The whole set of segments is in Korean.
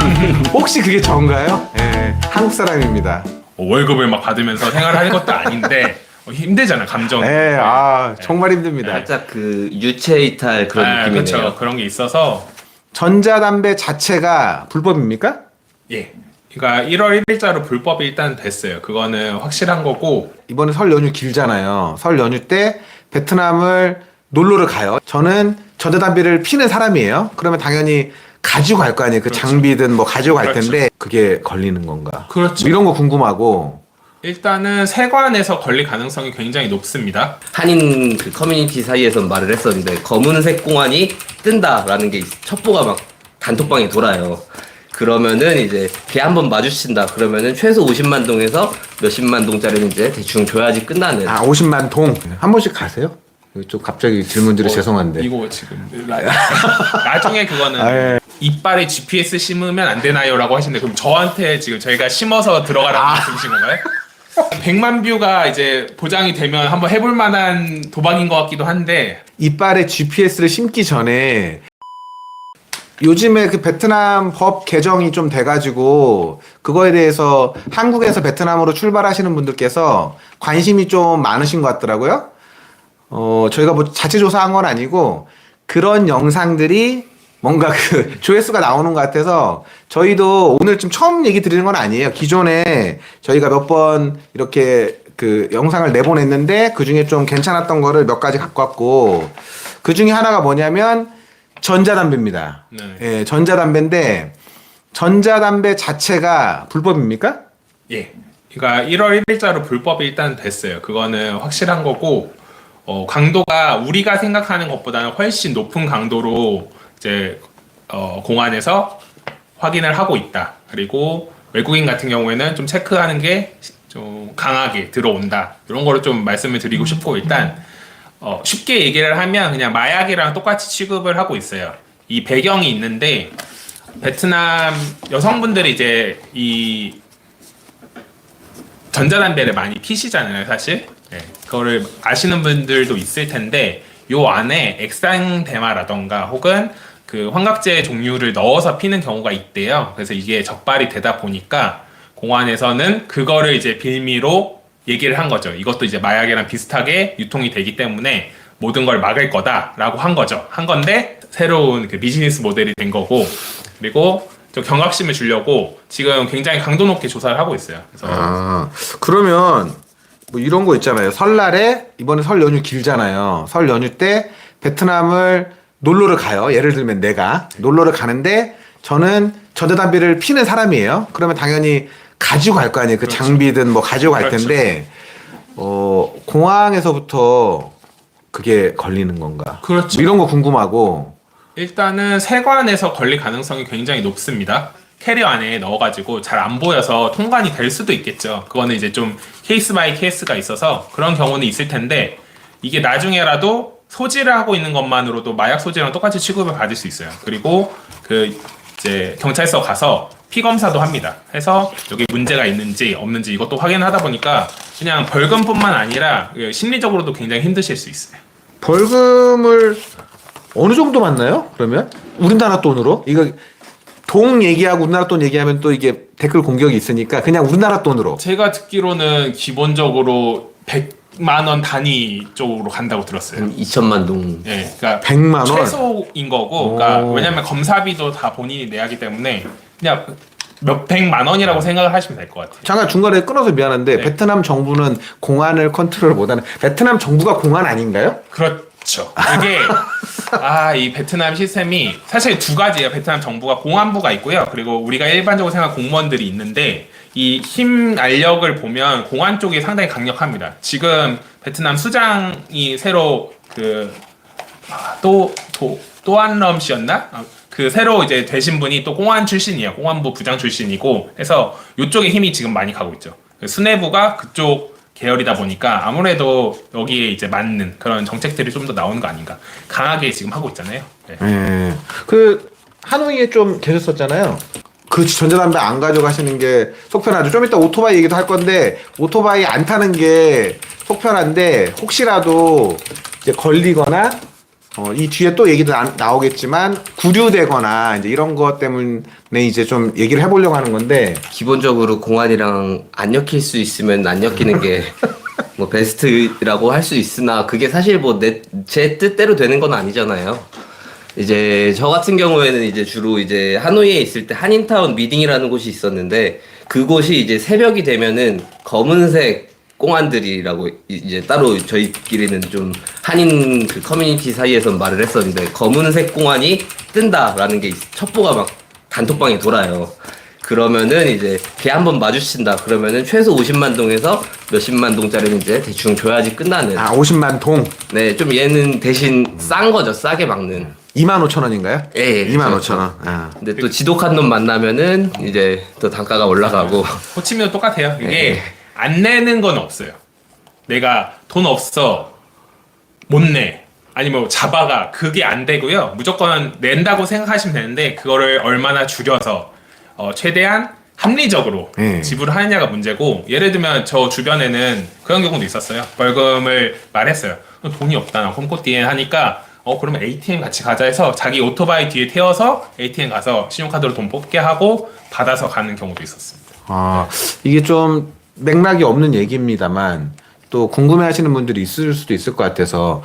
혹시 그게 전가요? 예, 한국 사람입니다. 뭐 월급을 막 받으면서 생활하는 것도 아닌데 어, 힘들잖아 감정. 예, 아 정말 힘듭니다. 살짝 그 유체 이탈 그런 아, 느낌이네요. 그렇죠. 그런 게 있어서 전자담배 자체가 불법입니까? 예. 그러니까 1월 1일자로 불법이 일단 됐어요. 그거는 확실한 거고 이번에 설 연휴 길잖아요. 설 연휴 때 베트남을 놀러를 가요. 저는 전자담배를 피는 사람이에요. 그러면 당연히 가지고 갈거 아니에요. 그 그렇죠. 장비든 뭐 가지고 갈 그렇죠. 텐데 그게 걸리는 건가? 그렇죠. 뭐 이런 거 궁금하고 일단은 세관에서 걸릴 가능성이 굉장히 높습니다. 한인 그 커뮤니티 사이에서 말을 했었는데 검은색 공안이 뜬다라는 게 첩보가 막 단톡방에 돌아요. 그러면은 이제 걔 한번 마주친다. 그러면은 최소 50만 동에서 몇십만 동짜리는 이제 대충 줘야지 끝나는. 아 50만 동한 번씩 가세요? 좀 갑자기 질문 드려 어, 죄송한데 이거 지금 라- 나중에 그거는 아, 예. 이빨에 GPS 심으면 안 되나요라고 하시는데 그럼 저한테 지금 저희가 심어서 들어가라고 아. 말씀이신 건가요? 100만 뷰가 이제 보장이 되면 한번 해볼 만한 도박인 것 같기도 한데 이빨에 GPS를 심기 전에 요즘에 그 베트남 법 개정이 좀 돼가지고 그거에 대해서 한국에서 베트남으로 출발하시는 분들께서 관심이 좀 많으신 것 같더라고요. 어, 저희가 뭐 자체 조사한 건 아니고 그런 영상들이 뭔가 그 조회수가 나오는 것 같아서 저희도 오늘 좀 처음 얘기 드리는 건 아니에요. 기존에 저희가 몇 번 이렇게 그 영상을 내보냈는데 그 중에 좀 괜찮았던 거를 몇 가지 갖고 왔고 그 중에 하나가 뭐냐면 전자담배입니다. 네. 예, 전자담배인데 전자담배 자체가 불법입니까? 예. 그러니까 1월 1일자로 불법이 일단 됐어요. 그거는 확실한 거고 어, 강도가 우리가 생각하는 것보다는 훨씬 높은 강도로 이제 어, 공안에서 확인을 하고 있다. 그리고 외국인 같은 경우에는 좀 체크하는 게 좀 강하게 들어온다. 이런 거를 좀 말씀을 드리고 싶고 일단 어, 쉽게 얘기를 하면 그냥 마약이랑 똑같이 취급을 하고 있어요. 이 배경이 있는데 베트남 여성분들이 이제 이 전자담배를 많이 피시잖아요, 사실. 네, 그거를 아시는 분들도 있을 텐데 요 안에 액상대마라던가 혹은 그 환각제 종류를 넣어서 피는 경우가 있대요. 그래서 이게 적발이 되다 보니까 공안에서는 그거를 이제 빌미로 얘기를 한 거죠. 이것도 이제 마약이랑 비슷하게 유통이 되기 때문에 모든 걸 막을 거다라고 한 거죠. 한 건데 새로운 그 비즈니스 모델이 된 거고 그리고 좀 경각심을 주려고 지금 굉장히 강도 높게 조사를 하고 있어요. 그래서 아, 그러면 뭐 이런 거 있잖아요. 설날에 이번에 설 연휴 길잖아요. 설 연휴 때 베트남을 놀러를 가요. 예를 들면 내가 놀러를 가는데 저는 전자담배를 피는 사람이에요. 그러면 당연히 가지고 갈 거 아니에요. 그 그렇죠. 장비든 뭐 가지고 갈 그렇죠. 텐데 어, 공항에서부터 그게 걸리는 건가? 그렇죠. 뭐 이런 거 궁금하고 일단은 세관에서 걸릴 가능성이 굉장히 높습니다. 캐리어 안에 넣어가지고 잘 안 보여서 통관이 될 수도 있겠죠. 그거는 이제 좀 케이스 바이 케이스가 있어서 그런 경우는 있을 텐데 이게 나중에라도 소지를 하고 있는 것만으로도 마약 소지랑 똑같이 취급을 받을 수 있어요. 그리고 그 이제 경찰서 가서 피 검사도 합니다. 해서 여기 문제가 있는지 없는지 이것도 확인하다 보니까 그냥 벌금뿐만 아니라 심리적으로도 굉장히 힘드실 수 있어요. 벌금을 어느 정도 받나요? 그러면 우리나라 돈으로 이거 동 얘기하고 우리나라 돈 얘기하면 또 이게 댓글 공격이 있으니까 그냥 우리나라 돈으로 제가 듣기로는 기본적으로 100만 원 단위 쪽으로 간다고 들었어요. 한 2천만 동. 예, 그러니까 100만 원. 최소인 거고, 그러니까 오. 왜냐면 검사비도 다 본인이 내야 하기 때문에 그냥 몇 백만 원이라고 생각을 하시면 될 것 같아요. 잠깐 중간에 끊어서 미안한데 네. 베트남 정부는 공안을 컨트롤 못하는 베트남 정부가 공안 아닌가요? 그렇 죠. 이게 아 이 베트남 시스템이 사실 두 가지예요. 베트남 정부가 공안부가 있고요. 그리고 우리가 일반적으로 생각하는 공무원들이 있는데 이 힘 알력을 보면 공안 쪽이 상당히 강력합니다. 지금 베트남 수장이 새로 아, 그또또 또안럼 씨였나? 아, 그 새로 이제 되신 분이 또 공안 출신이에요. 공안부 부장 출신이고 해서 이쪽에 힘이 지금 많이 가고 있죠. 수뇌부가 그쪽 계열이다 보니까 아무래도 여기에 이제 맞는 그런 정책들이 좀 더 나오는 거 아닌가. 강하게 지금 하고 있잖아요. 네. 예. 그 하노이에 좀 계셨었잖아요. 그 전자담배 안 가져가시는 게 속편하죠. 좀 이따 오토바이 얘기도 할 건데 오토바이 안 타는 게 속편한데 혹시라도 이제 걸리거나 어, 이 뒤에 또 얘기도 나, 나오겠지만 구류되거나 이제 이런 것 때문에 이제 좀 얘기를 해보려고 하는 건데 기본적으로 공안이랑 안 엮일 수 있으면 안 엮이는 게 뭐 베스트라고 할 수 있으나 그게 사실 뭐내제 뜻대로 되는 건 아니잖아요. 이제 저 같은 경우에는 이제 주로 이제 하노이에 있을 때 한인타운 미딩이라는 곳이 있었는데 그곳이 이제 새벽이 되면은 검은색 꽁안들이라고 이제 따로 저희끼리는 좀 한인 그 커뮤니티 사이에서 말을 했었는데 검은색 꽁안이 뜬다라는 게 첩보가 막 단톡방에 돌아요. 그러면은 이제 걔 한번 마주친다 그러면은 최소 50만 동에서 몇십만 동짜리는 이제 대충 줘야지 끝나는 아 50만 동네좀 얘는 대신 싼 거죠 싸게 막는 2만 5천 원인가요? 예, 예, 2만 그렇죠. 5천 원. 아. 근데 또 지독한 놈 만나면은 이제 또 단가가 올라가고 호치민도 똑같아요. 이게 네. 안 내는 건 없어요. 내가 돈 없어 못 내. 아니면 뭐 잡아가 그게 안 되고요. 무조건 낸다고 생각하시면 되는데 그거를 얼마나 줄여서 어, 최대한 합리적으로 네. 지불하느냐가 문제고 예를 들면 저 주변에는 그런 경우도 있었어요. 벌금을 말했어요. 돈이 없다 나 홈코티에 하니까 어 그러면 ATM 같이 가자 해서 자기 오토바이 뒤에 태워서 ATM 가서 신용카드로 돈 뽑게 하고 받아서 가는 경우도 있었습니다. 아, 이게 좀 맥락이 없는 얘기입니다만 또 궁금해하시는 분들이 있을 수도 있을 것 같아서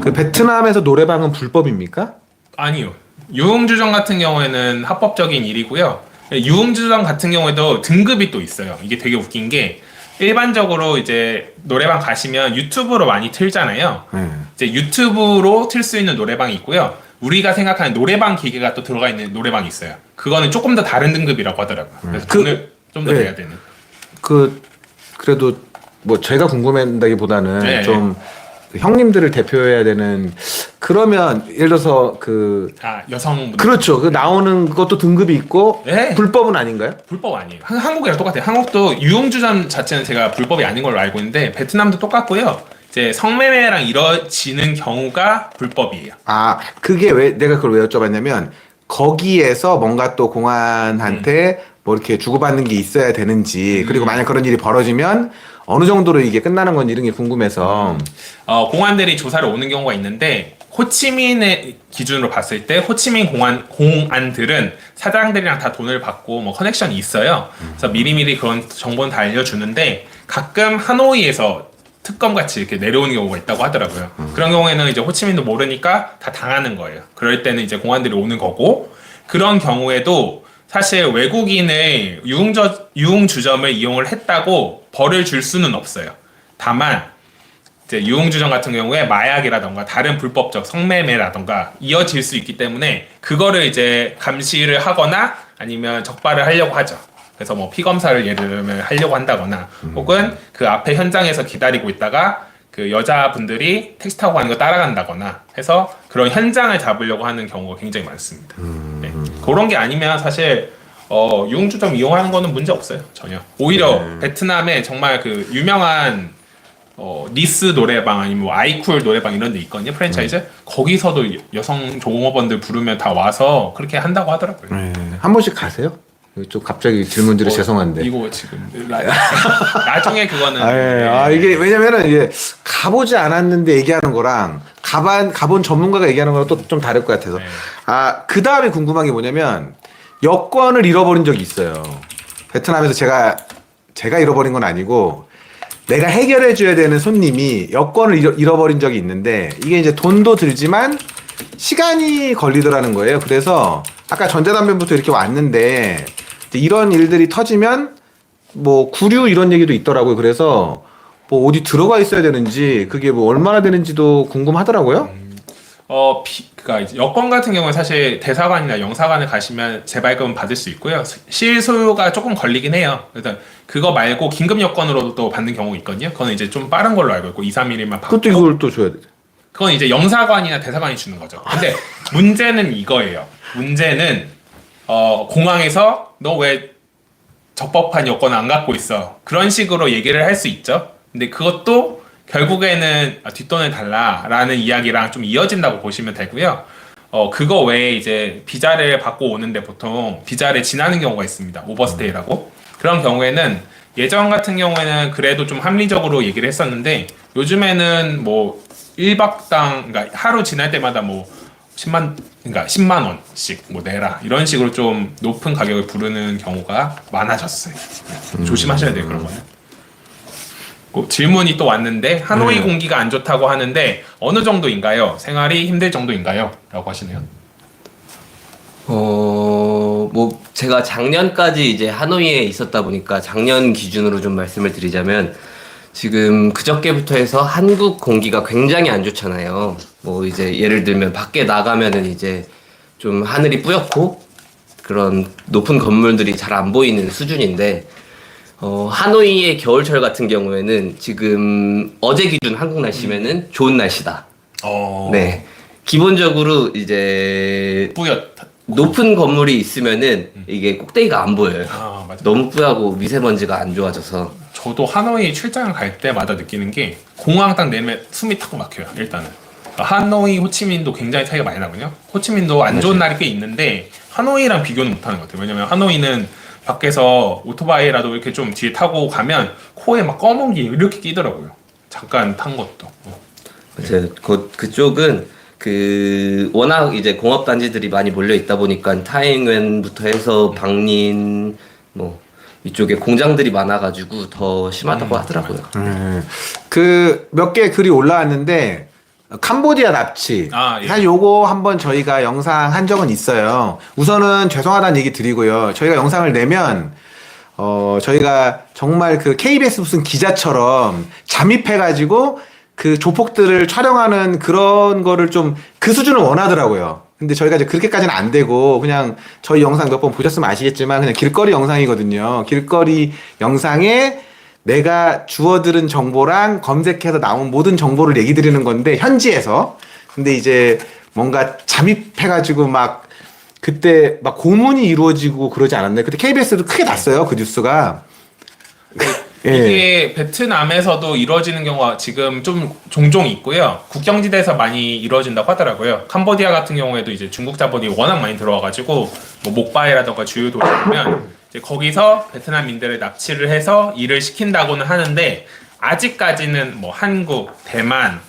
그 베트남에서 노래방은 불법입니까? 아니요. 유흥주점 같은 경우에는 합법적인 일이고요. 유흥주점 같은 경우에도 등급이 또 있어요. 이게 되게 웃긴 게 일반적으로 이제 노래방 가시면 유튜브로 많이 틀잖아요. 네. 이제 유튜브로 틀 수 있는 노래방이 있고요. 우리가 생각하는 노래방 기계가 또 들어가 있는 노래방이 있어요. 그거는 조금 더 다른 등급이라고 하더라고요. 그래서 그- 돈을 좀 더 네. 내야 되는. 그 그래도 뭐 제가 궁금한다기보다는 네. 좀 형님들을 대표해야 되는 그러면 예를 들어서 그 아 여성분 그렇죠. 그 나오는 것도 등급이 있고 네. 불법은 아닌가요? 불법 아니에요. 한- 한국이랑 똑같아요. 한국도 유흥주점 자체는 제가 불법이 아닌 걸로 알고 있는데 베트남도 똑같고요. 이제 성매매랑 이뤄지는 경우가 불법이에요. 아 그게 왜 내가 그걸 왜 여쭤봤냐면 거기에서 뭔가 또 공안한테 음. 뭐 이렇게 주고받는 게 있어야 되는지 그리고 만약 그런 일이 벌어지면 어느 정도로 이게 끝나는 건지 이런 게 궁금해서 어, 공안들이 조사를 오는 경우가 있는데 호치민의 기준으로 봤을 때 호치민 공안 공안들은 사장들이랑 다 돈을 받고 뭐 커넥션이 있어요. 그래서 미리미리 그런 정보는 다 알려주는데 가끔 하노이에서 특검 같이 이렇게 내려오는 경우가 있다고 하더라고요. 그런 경우에는 이제 호치민도 모르니까 다 당하는 거예요. 그럴 때는 이제 공안들이 오는 거고 그런 경우에도 사실 외국인의 유흥저, 유흥주점을 이용을 했다고 벌을 줄 수는 없어요. 다만 이제 유흥주점 같은 경우에 마약이라던가 다른 불법적 성매매라던가 이어질 수 있기 때문에 그거를 이제 감시를 하거나 아니면 적발을 하려고 하죠. 그래서 뭐 피검사를 예를 들면 하려고 한다거나 혹은 그 앞에 현장에서 기다리고 있다가 그 여자분들이 택시 타고 가는 거 따라간다거나 해서 그런 현장을 잡으려고 하는 경우가 굉장히 많습니다. 네. 그런 게 아니면 사실 어, 유흥주점 이용하는 거는 문제 없어요 전혀. 오히려 베트남에 정말 그 유명한 어, 니스 노래방 아니면 뭐 아이쿨 노래방 이런 데 있거든요 프랜차이즈 거기서도 여성 종업원들 부르면 다 와서 그렇게 한다고 하더라고요. 네. 한 번씩 가세요? 좀 갑자기 질문 드려 어, 죄송한데. 이거 지금 라- 나중에 그거는 아, 예. 네. 아, 이게 왜냐면은 이게 가보지 않았는데 얘기하는 거랑 가ban 가본 전문가가 얘기하는 거랑 또 좀 다를 것 같아서. 네. 아, 그 다음에 궁금한 게 뭐냐면 여권을 잃어버린 적이 있어요. 베트남에서 제가 제가 잃어버린 건 아니고 내가 해결해 줘야 되는 손님이 여권을 잃어, 잃어버린 적이 있는데 이게 이제 돈도 들지만 시간이 걸리더라는 거예요. 그래서 아까 전자담배부터 이렇게 왔는데 이런 일들이 터지면 뭐 구류 이런 얘기도 있더라고요. 그래서 뭐 어디 들어가 있어야 되는지 그게 뭐 얼마나 되는지도 궁금하더라고요. 어, 피, 그니까 이제 여권 같은 경우는 사실 대사관이나 영사관을 가시면 재발급은 받을 수 있고요. 실소요가 조금 걸리긴 해요. 그래서 그거 말고 긴급 여권으로도 또 받는 경우가 있거든요. 그건 이제 좀 빠른 걸로 알고 있고 2, 3일이면 받고 그것도 이걸 또 줘야 돼. 그건 이제 영사관이나 대사관이 주는 거죠. 근데 문제는 이거예요. 문제는 어, 공항에서 너 왜 적법한 여권을 안 갖고 있어? 그런 식으로 얘기를 할 수 있죠. 근데 그것도 결국에는 아, 뒷돈을 달라라는 이야기랑 좀 이어진다고 보시면 되고요. 어, 그거 외에 이제 비자를 받고 오는데 보통 비자를 지나는 경우가 있습니다. 오버스테이라고. 그런 경우에는 예전 같은 경우에는 그래도 좀 합리적으로 얘기를 했었는데 요즘에는 뭐 1박당 그러니까 하루 지날 때마다 뭐 10만 그러니까 10만 원씩 뭐 내라 이런 식으로 좀 높은 가격을 부르는 경우가 많아졌어요. 네, 조심하셔야 돼요 그런 거는. 그 질문이 또 왔는데 하노이 공기가 안 좋다고 하는데 어느 정도인가요? 생활이 힘들 정도인가요? 라고 하시네요. 어, 뭐, 제가 작년까지 이제 하노이에 있었다 보니까 작년 기준으로 좀 말씀을 드리자면 지금 그저께부터 해서 한국 공기가 굉장히 안 좋잖아요. 뭐 이제 예를 들면 밖에 나가면은 이제 좀 하늘이 뿌옇고 그런 높은 건물들이 잘 안 보이는 수준인데 어, 하노이의 겨울철 같은 경우에는 지금 어제 기준 한국 날씨면은 좋은 날씨다. 어. 네. 기본적으로 이제 뿌옇. 높은 건물이 있으면은 이게 꼭대기가 안 보여요. 아 맞아. 너무 뿌하고 미세먼지가 안 좋아져서 저도 하노이 출장을 갈 때마다 느끼는 게 공항 딱 내면 숨이 탁 막혀요. 일단은 하노이, 호치민도 굉장히 차이가 많이 나거든요. 호치민도 안 좋은 날이 꽤 있는데 하노이랑 비교는 못하는 것 같아요. 왜냐면 하노이는 밖에서 오토바이라도 이렇게 좀 뒤에 타고 가면 코에 막 검은 게 이렇게 끼더라고요. 잠깐 탄 것도. 어. 이제 그 그쪽은 그 워낙 이제 공업 단지들이 많이 몰려 있다 보니까 타이완부터 해서 방린 뭐 이쪽에 공장들이 많아가지고 더 심하다고 하더라고요. 그 몇 개 글이 올라왔는데 캄보디아 납치. 아, 예. 사실 요거 한번 저희가 영상 한 적은 있어요. 우선은 죄송하다는 얘기 드리고요. 저희가 영상을 내면 어 저희가 정말 그 KBS 무슨 기자처럼 잠입해가지고 그 조폭들을 촬영하는 그런 거를 좀 그 수준을 원하더라고요. 근데 저희가 이제 그렇게까지는 안 되고 그냥 저희 영상 몇 번 보셨으면 아시겠지만 그냥 길거리 영상이거든요. 길거리 영상에 내가 주워 들은 정보랑 검색해서 나온 모든 정보를 얘기 드리는 건데 현지에서 근데 이제 뭔가 잠입해 가지고 막 그때 막 고문이 이루어지고 그러지 않았나요? 그때 KBS도 크게 났어요 그 뉴스가. 예. 이게 베트남에서도 이루어지는 경우가 지금 좀 종종 있고요. 국경지대에서 많이 이루어진다고 하더라고요. 캄보디아 같은 경우에도 이제 중국 자본이 워낙 많이 들어와가지고 뭐 목바이라던가 주요 도시 보면 이제 거기서 베트남인들을 납치를 해서 일을 시킨다고는 하는데 아직까지는 뭐 한국, 대만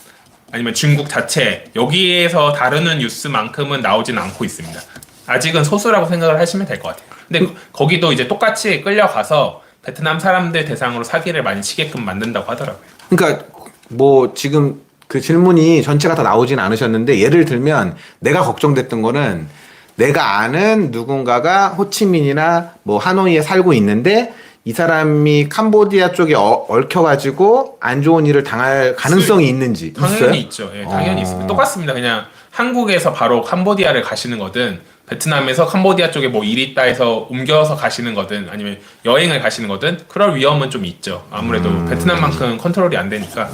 아니면 중국 자체 여기에서 다루는 뉴스만큼은 나오지는 않고 있습니다. 아직은 소수라고 생각을 하시면 될 것 같아요. 근데 거기도 이제 똑같이 끌려가서 베트남 사람들 대상으로 사기를 많이 치게끔 만든다고 하더라고요. 그러니까 뭐 지금 그 질문이 전체가 다 나오진 않으셨는데 예를 들면 내가 걱정됐던 거는 내가 아는 누군가가 호치민이나 뭐 하노이에 살고 있는데 이 사람이 캄보디아 쪽에 어- 얽혀가지고 안 좋은 일을 당할 가능성이 있는지 당연히 있어요? 있죠. 예, 당연히 어. 있습니다. 똑같습니다. 그냥 한국에서 바로 캄보디아를 가시는 거든 베트남에서 캄보디아 쪽에 뭐 일이 있다 해서 옮겨서 가시는 거든 아니면 여행을 가시는 거든 그럴 위험은 좀 있죠. 아무래도 음. 베트남만큼 컨트롤이 안 되니까.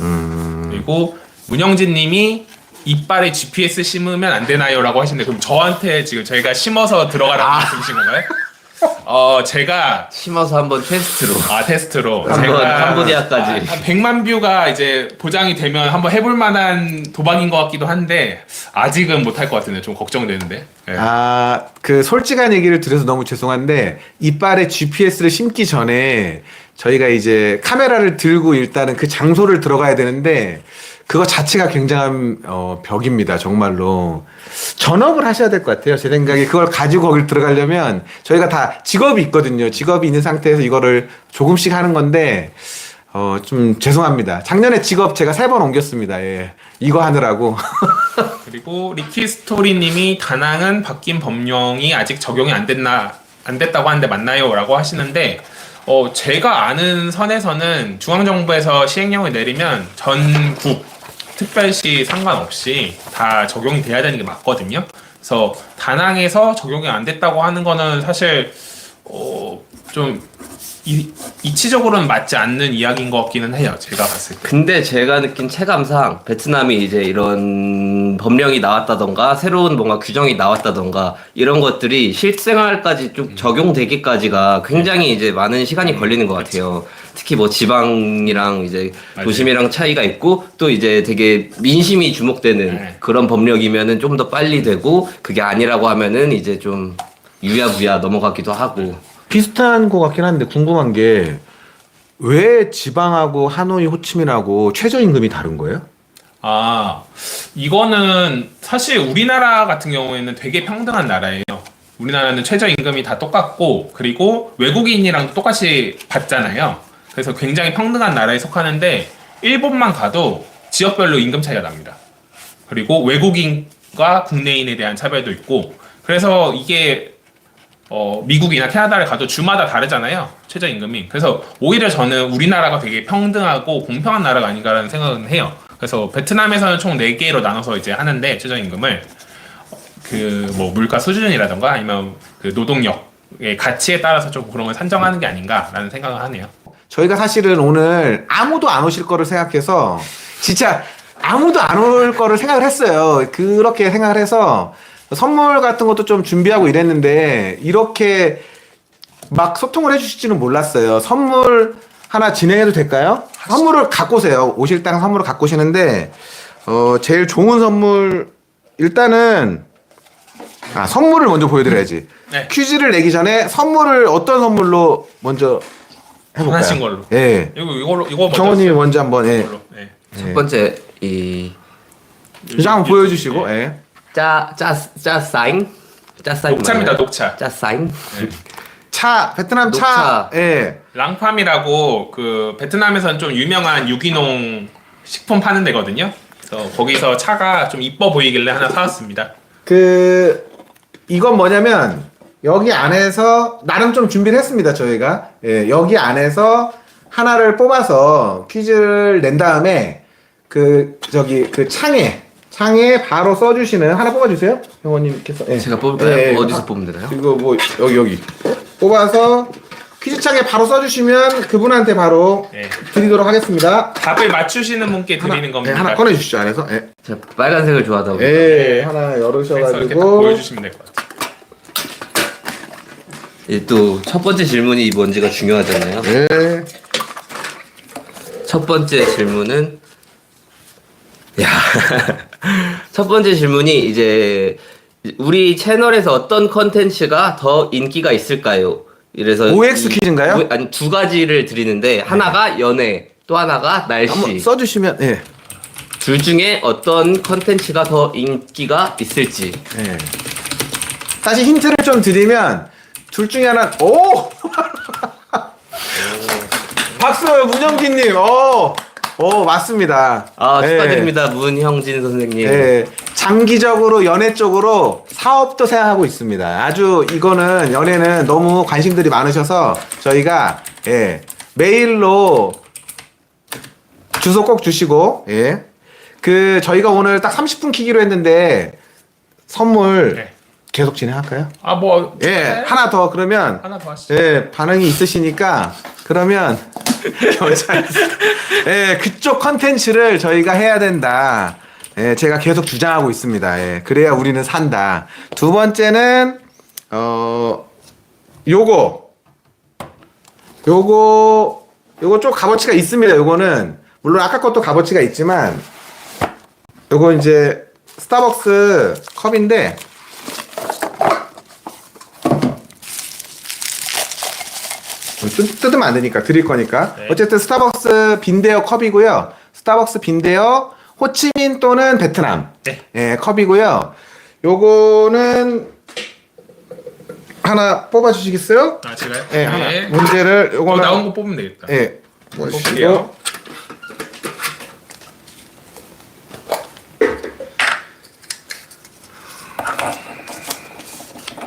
그리고 문영진 님이 이빨에 GPS 심으면 안 되나요?라고 하시는데 그럼 저한테 지금 저희가 심어서 들어가라고 아. 말씀이신 건가요? 어 제가 심어서 한번 테스트로 아 테스트로 한번 캄보디아까지. 아, 한 100만 뷰가 이제 보장이 되면 한번 해볼 만한 도박인 것 같기도 한데 아직은 못할 것 같은데 좀 걱정되는데 예. 아, 그 솔직한 얘기를 드려서 너무 죄송한데 이빨에 GPS를 심기 전에 저희가 이제 카메라를 들고 일단은 그 장소를 들어가야 되는데 그거 자체가 굉장한 어, 벽입니다. 정말로 전업을 하셔야 될 것 같아요. 제 생각에 그걸 가지고 거길 들어가려면 저희가 다 직업이 있거든요. 직업이 있는 상태에서 이거를 조금씩 하는 건데 어, 좀 죄송합니다. 작년에 직업 제가 세 번 옮겼습니다. 예. 이거 하느라고. 그리고 리키 스토리님이 다낭은 바뀐 법령이 아직 적용이 안 됐나 안 됐다고 하는데 맞나요?라고 하시는데 어 제가 아는 선에서는 중앙 정부에서 시행령을 내리면 전국 특별시 상관없이 다 적용이 돼야 되는 게 맞거든요. 그래서 다낭에서 적용이 안 됐다고 하는 거는 사실 어좀 이치적으로는 맞지 않는 이야기인 것 같기는 해요. 제가 봤을 때. 근데 제가 느낀 체감상 베트남이 이제 이런 법령이 나왔다던가 새로운 뭔가 규정이 나왔다던가 이런 것들이 실생활까지 좀 적용되기까지가 굉장히 이제 많은 시간이 걸리는 것 같아요. 특히 뭐 지방이랑 이제 맞아요. 도심이랑 차이가 있고 또 이제 되게 민심이 주목되는 네. 그런 법령이면은 좀 더 빨리 되고 그게 아니라고 하면은 이제 좀 유야무야 넘어가기도 하고 비슷한 것 같긴 한데 궁금한 게 왜 지방하고 하노이, 호치민하고 최저임금이 다른 거예요? 아, 이거는 사실 우리나라 같은 경우에는 되게 평등한 나라예요. 우리나라는 최저임금이 다 똑같고, 그리고 외국인이랑 똑같이 받잖아요. 그래서 굉장히 평등한 나라에 속하는데, 일본만 가도 지역별로 임금 차이가 납니다. 그리고 외국인과 국내인에 대한 차별도 있고, 그래서 이게 어, 미국이나 캐나다를 가도 주마다 다르잖아요. 최저임금이. 그래서 오히려 저는 우리나라가 되게 평등하고 공평한 나라가 아닌가라는 생각은 해요. 그래서 베트남에서는 총 4개로 나눠서 이제 하는데 최저임금을 그 뭐 물가 수준이라던가 아니면 그 노동력의 가치에 따라서 좀 그런 걸 산정하는 게 아닌가라는 생각을 하네요. 저희가 사실은 오늘 아무도 안 오실 거를 생각해서 진짜 아무도 안 올 거를 생각을 했어요. 그렇게 생각을 해서 선물 같은 것도 좀 준비하고 이랬는데 이렇게 막 소통을 해주실지는 몰랐어요. 선물 하나 진행해도 될까요? 선물을 갖고 오세요. 오실 때 선물을 갖고 오시는데 어 제일 좋은 선물 일단은 아 선물을 먼저 보여드려야지. 네. 퀴즈를 내기 전에 선물을 어떤 선물로 먼저 해볼까요? 하나씩 걸로. 예. 이거 이걸로 이거 먼저 하세요. 먼저 한번 예. 이걸로. 네. 첫 번째 이 한번 보여주시고 예. 짜, 짜, 짜사잉? 짜사잉 녹차입니다, 맞나요? 녹차. 짜사잉? 차 베트남 차 녹차. 예. 랑팜이라고 그 베트남에서는 좀 유명한 유기농 식품 파는 데거든요. 그래서 거기서 차가 좀 이뻐 보이길래 하나 사왔습니다. 그 이건 뭐냐면 여기 안에서 나름 좀 준비를 했습니다 저희가 예, 여기 안에서 하나를 뽑아서 퀴즈를 낸 다음에 그 저기 그 창에 창에 바로 써주시는 하나 뽑아주세요 형원님께서 예. 제가 뽑을까요? 예, 예. 어디서 뽑으면 되나요? 이거 뭐 여기 여기 뽑아서 퀴즈창에 바로 써주시면 그분한테 바로 예. 드리도록 하겠습니다 답을 맞추시는 분께 하나, 드리는 예, 겁니다. 하나 꺼내주시죠 안에서 예. 제가 빨간색을 좋아하다 보니까 예, 하나 그래서 이렇게 딱 열으셔가지고 보여주시면 될 것 같아요. 또 첫 번째 질문이 뭔지가 중요하잖아요. 예. 첫 번째 질문은 야. 첫 번째 질문이 이제 우리 채널에서 어떤 컨텐츠가 더 인기가 있을까요? 이래서 OX 이- 퀴즈인가요? 오- 아니 두 가지를 드리는데 하나가 연애, 또 하나가 한번 날씨. 써주시면 예. 둘 중에 어떤 컨텐츠가 더 인기가 있을지. 예. 사실 힌트를 좀 드리면 둘 중에 하나 오 박수 문영진님 오, 오 맞습니다. 아 예. 축하드립니다 문형진 선생님. 예, 장기적으로 연애 쪽으로 사업도 생각하고 있습니다. 아주 이거는 연애는 너무 관심들이 많으셔서 저희가 예, 메일로 주소 꼭 주시고 예. 그 저희가 오늘 딱 30분 키기로 했는데 선물 네. 계속 진행할까요? 아, 뭐. 예, 네. 하나 더 그러면 하나 더 하시죠. 예, 반응이 있으시니까 그러면 예, 그쪽 컨텐츠를 저희가 해야 된다. 예, 제가 계속 주장하고 있습니다. 예, 그래야 우리는 산다. 두 번째는 어 요거 요거 요거 좀 값어치가 있습니다. 요거는 물론 아까 것도 값어치가 있지만 요거 이제 스타벅스 컵인데 뜯, 뜯으면 안 되니까 드릴 거니까 네. 어쨌든 스타벅스 빈대어 컵이고요 스타벅스 빈대어 호치민 또는 베트남 네. 예, 컵이고요 요거는 하나 뽑아 주시겠어요? 아, 제가요? 예, 하나 네. 문제를 어, 요거는 나온 거 뽑으면 되겠다. 예, 보시고 볼게요.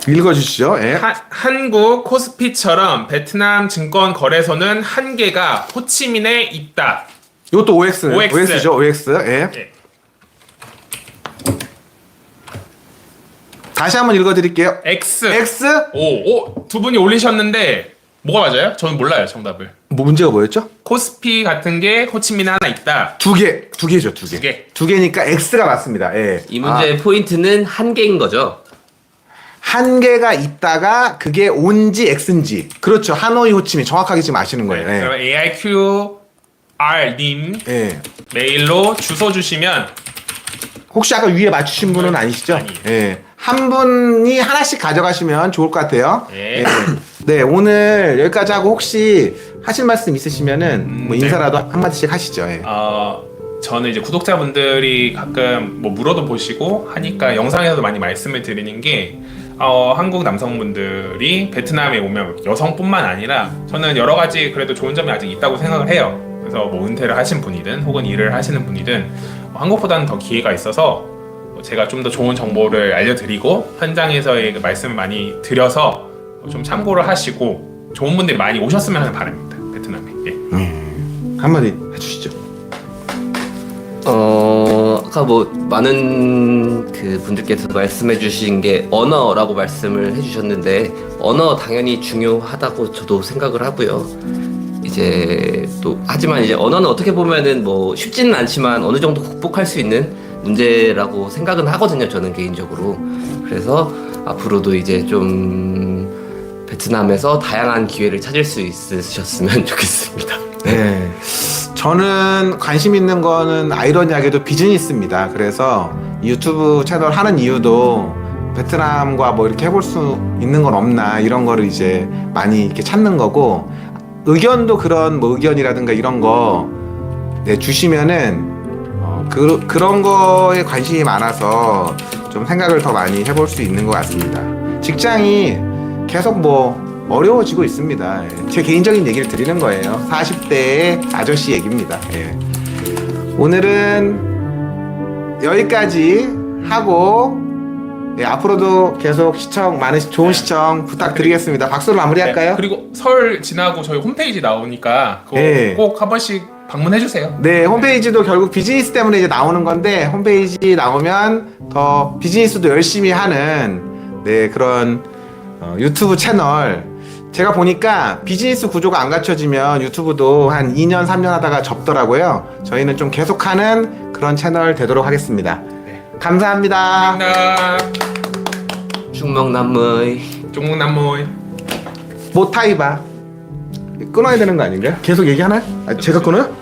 읽어 주시죠. 예. 하- 한국 코스피처럼 베트남 증권 거래소는 한 개가 호치민에 있다. 이것도 OX, OX. OX죠, OX. 예. 예. 다시 한번 읽어 드릴게요. X. X 오, 오, 두 분이 올리셨는데 뭐가 맞아요? 저는 몰라요, 정답을. 뭐 문제가 뭐였죠? 코스피 같은 게 호치민에 하나 있다. 두 개, 두 개죠, 두 개. 두 개. 두 개니까 X가 맞습니다. 예. 이 문제의 포인트는 한 개인 거죠. 한 개가 있다가 그게 온지 X인지. 그렇죠. 하노이 호치민 정확하게 지금 아시는 거예요. 예. 그러면 AIQR님 예. 메일로 주소 주시면 혹시 아까 위에 맞추신 분은 아니시죠? 아니에요. 예. 한 분이 하나씩 가져가시면 좋을 것 같아요. 예. 네, 오늘 여기까지 하고 혹시 하실 말씀 있으시면은 뭐 네. 인사라도 한마디씩 하시죠. 예. 어, 저는 이제 구독자분들이 가끔 뭐 물어도 보시고 하니까 영상에서도 많이 말씀을 드리는 게 어, 한국 남성분들이 베트남에 오면 여성뿐만 아니라 저는 여러 가지 그래도 좋은 점이 아직 있다고 생각을 해요. 그래서 뭐 은퇴를 하신 분이든 혹은 일을 하시는 분이든 뭐 한국보다는 더 기회가 있어서 제가 좀 더 좋은 정보를 알려드리고 현장에서의 그 말씀을 많이 드려서 좀 참고를 하시고 좋은 분들이 많이 오셨으면 하는 바람입니다. 베트남에. 예. 한마디 해주시죠. 어, 아까 뭐 많은 그 분들께서 말씀해 주신 게 언어라고 말씀을 해 주셨는데 언어 당연히 중요하다고 저도 생각을 하고요. 이제 또 하지만 이제 언어는 어떻게 보면은 뭐 쉽지는 않지만 어느 정도 극복할 수 있는 문제라고 생각은 하거든요. 저는 개인적으로. 그래서 앞으로도 이제 좀 베트남에서 다양한 기회를 찾을 수 있으셨으면 좋겠습니다. 네. 저는 관심 있는 거는 아이러니하게도 비즈니스입니다. 그래서 유튜브 채널 하는 이유도 베트남과 뭐 이렇게 해볼 수 있는 건 없나 이런 거를 이제 많이 이렇게 찾는 거고 의견도 그런 뭐 의견이라든가 이런 거 네, 주시면은 어, 그, 그런 거에 관심이 많아서 좀 생각을 더 많이 해볼 수 있는 것 같습니다. 직장이 계속 뭐 어려워지고 있습니다. 예. 제 개인적인 얘기를 드리는 거예요. 40대의 아저씨 얘기입니다. 예. 오늘은 여기까지 하고 예, 앞으로도 계속 시청 많은 시- 좋은 시청 부탁드리겠습니다. 박수로 마무리할까요? 네, 그리고 설 지나고 저희 홈페이지 나오니까 그거 네. 꼭 한 번씩 방문해 주세요. 네, 홈페이지도 결국 비즈니스 때문에 이제 나오는 건데 홈페이지 나오면 더 비즈니스도 열심히 하는 네 그런 어, 유튜브 채널. 제가 보니까 비즈니스 구조가 안 갖춰지면 유튜브도 한 2년, 3년 하다가 접더라고요. 저희는 좀 계속하는 그런 채널 되도록 하겠습니다. 네. 감사합니다. 나 충명남의 종목남모이 모타이바. 끊어야 되는 거 아닌가요? 계속 얘기하나요? 아, 제가 끊어요?